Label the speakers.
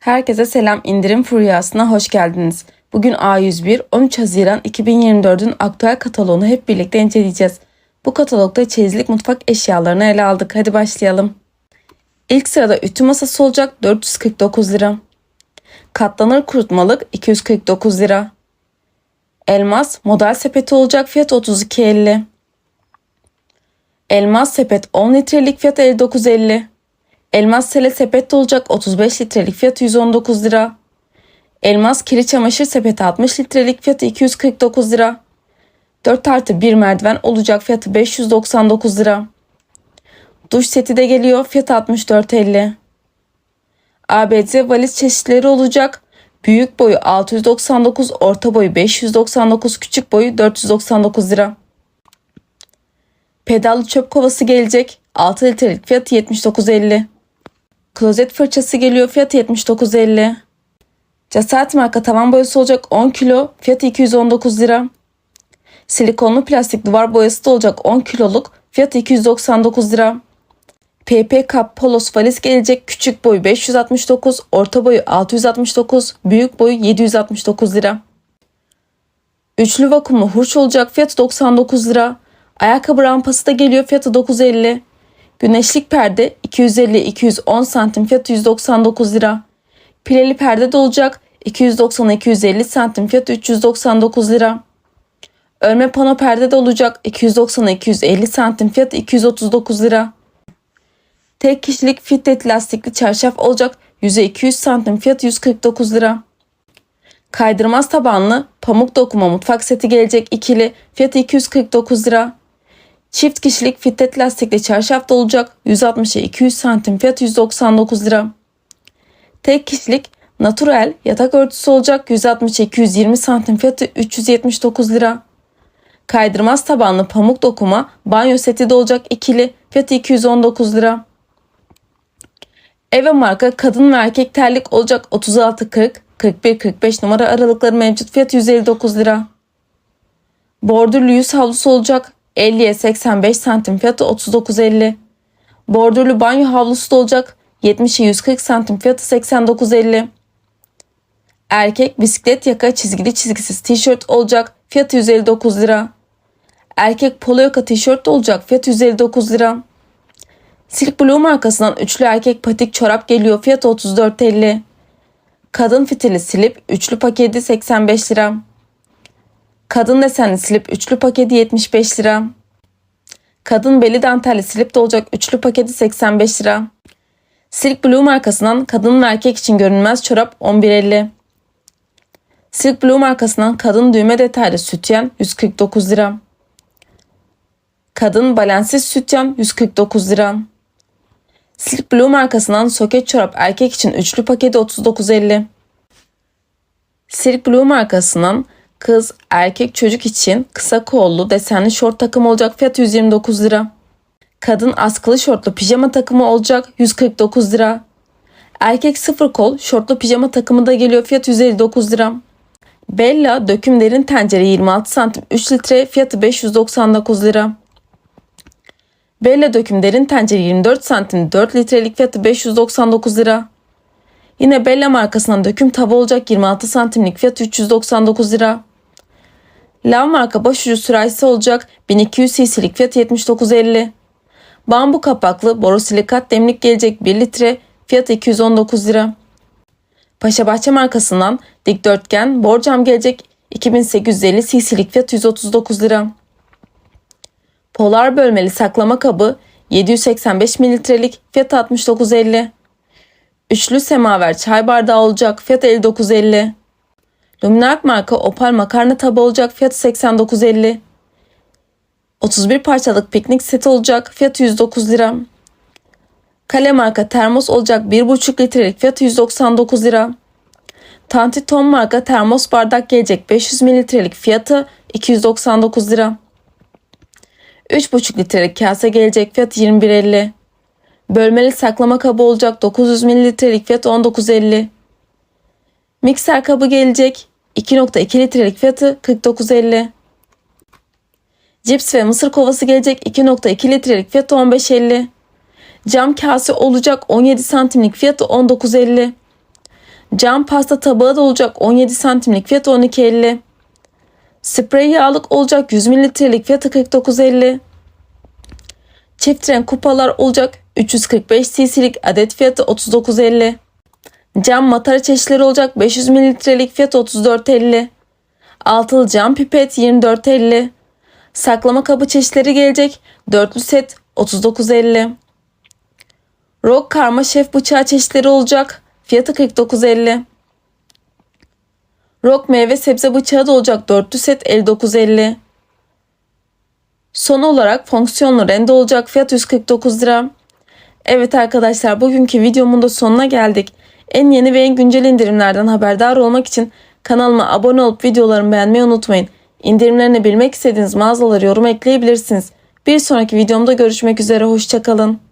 Speaker 1: Herkese selam indirim furyasına hoş geldiniz. Bugün A101 13 Haziran 2024'ün aktüel kataloğunu hep birlikte inceleyeceğiz. Bu katalogda çeyizlik mutfak eşyalarını ele aldık. Hadi başlayalım. İlk sırada ütü masası olacak 449 lira. Katlanır kurutmalık 249 lira. Elmas model sepeti olacak fiyat 32.50. Elmas sepet 10 litrelik fiyat 59.50. Elmas sele sepet de olacak 35 litrelik fiyatı 119 lira. Elmas kiri çamaşır sepeti 60 litrelik fiyatı 249 lira. 4 artı 1 merdiven olacak fiyatı 599 lira. Duş seti de geliyor fiyatı 64.50. ABD valiz çeşitleri olacak. Büyük boyu 699, orta boyu 599, küçük boyu 499 lira. Pedallı çöp kovası gelecek. 6 litrelik fiyatı 79.50. Klozet fırçası geliyor fiyatı 79.50. Cesaret marka tavan boyası olacak 10 kilo fiyatı 219 lira. Silikonlu plastik duvar boyası da olacak 10 kiloluk fiyatı 299 lira. PP Cup Polos valiz gelecek küçük boyu 569, orta boyu 669, büyük boyu 769 lira. Üçlü vakumlu hurç olacak fiyatı 99 lira. Ayakkabı rampası da geliyor fiyatı 950. Güneşlik perde 250-210 santim fiyatı 199 lira. Pileli perde de olacak 290-250 santim fiyatı 399 lira. Örme pano perde de olacak 290-250 santim fiyatı 239 lira. Tek kişilik fitlet lastikli çarşaf olacak 100'e 200 santim fiyatı 149 lira. Kaydırmaz tabanlı pamuk dokuma mutfak seti gelecek ikili fiyatı 249 lira. Çift kişilik fitlet lastikli çarşaf da olacak 160'a 200 santim fiyatı 199 lira. Tek kişilik natural yatak örtüsü olacak 160'a 220 santim fiyatı 379 lira. Kaydırmaz tabanlı pamuk dokuma banyo seti de olacak ikili fiyatı 219 lira. Eve marka kadın ve erkek terlik olacak 36-40, 41-45 numara aralıkları mevcut fiyatı 159 lira. Bordürlü yüz havlusu olacak 50'ye 85 santim fiyatı 39.50. Bordürlü banyo havlusu da olacak 70'e 140 santim fiyatı 89.50. Erkek bisiklet yaka çizgili çizgisiz tişört olacak fiyatı 159 lira. Erkek polo yaka tişört de olacak fiyatı 159 lira. Silk Blue markasından üçlü erkek patik çorap geliyor fiyatı 34.50. Kadın fitili silip üçlü paketi 85 lira. Kadın desenli slip üçlü paketi 75 lira. Kadın beli dantelli slip de olacak üçlü paketi 85 lira. Silk Blue markasından kadın ve erkek için görünmez çorap 11.50. Silk Blue markasından kadın düğme detaylı sütyen 149 lira. Kadın balensiz sütyen 149 lira. Silk Blue markasından soket çorap erkek için üçlü paketi 39.50. Silk Blue markasından kız, erkek, çocuk için kısa kollu desenli şort takımı olacak fiyat 129 lira. Kadın askılı şortlu pijama takımı olacak 149 lira. Erkek sıfır kol şortlu pijama takımı da geliyor fiyat 159 lira. Bella döküm derin tencere 26 santim 3 litre fiyatı 599 lira. Bella döküm derin tencere 24 santim 4 litrelik fiyatı 599 lira. Yine Bella markasından döküm tava olacak 26 santimlik fiyatı 399 lira. Lav marka başucu sürahisi olacak 1200 cc'lik fiyatı 79.50. Bambu kapaklı borosilikat demlik gelecek 1 litre fiyatı 219 lira. Paşabahçe markasından dikdörtgen borcam gelecek 2850 cc'lik fiyatı 139 lira. Polar bölmeli saklama kabı 785 mililitrelik fiyatı 69.50. Üçlü semaver çay bardağı olacak fiyatı 59.50. Luminark marka opal makarna tabı olacak fiyatı 89.50. 31 parçalık piknik seti olacak fiyatı 109 lira. Kale marka termos olacak 1,5 litrelik fiyatı 199 lira. Tanti Tom marka termos bardak gelecek 500 mililitrelik fiyatı 299 lira. 3,5 litrelik kase gelecek fiyatı 21.50. Bölmeli saklama kabı olacak 900 mililitrelik fiyatı 19.50. Mikser kabı gelecek 2.2 litrelik fiyatı 49.50. Cips ve mısır kovası gelecek 2.2 litrelik fiyatı 15.50. Cam kase olacak 17 santimlik fiyatı 19.50. Cam pasta tabağı da olacak 17 santimlik fiyatı 12.50. Sprey yağlık olacak 100 mililitrelik fiyatı 49.50. Çift renk kupalar olacak 345 cc'lik adet fiyatı 39.50. Cam matara çeşitleri olacak 500 mililitrelik fiyatı 34.50. Altılı cam pipet 24.50. Saklama kabı çeşitleri gelecek. Dörtlü set 39.50. Rock karma şef bıçağı çeşitleri olacak. Fiyatı 49.50. Rock meyve sebze bıçağı da olacak. Dörtlü set 59.50. Son olarak fonksiyonlu rende olacak. Fiyat 149 lira. Evet arkadaşlar bugünkü videomun da sonuna geldik. En yeni ve en güncel indirimlerden haberdar olmak için kanalıma abone olup videolarımı beğenmeyi unutmayın. İndirimlerini bilmek istediğiniz mağazaları yorum ekleyebilirsiniz. Bir sonraki videomda görüşmek üzere hoşçakalın.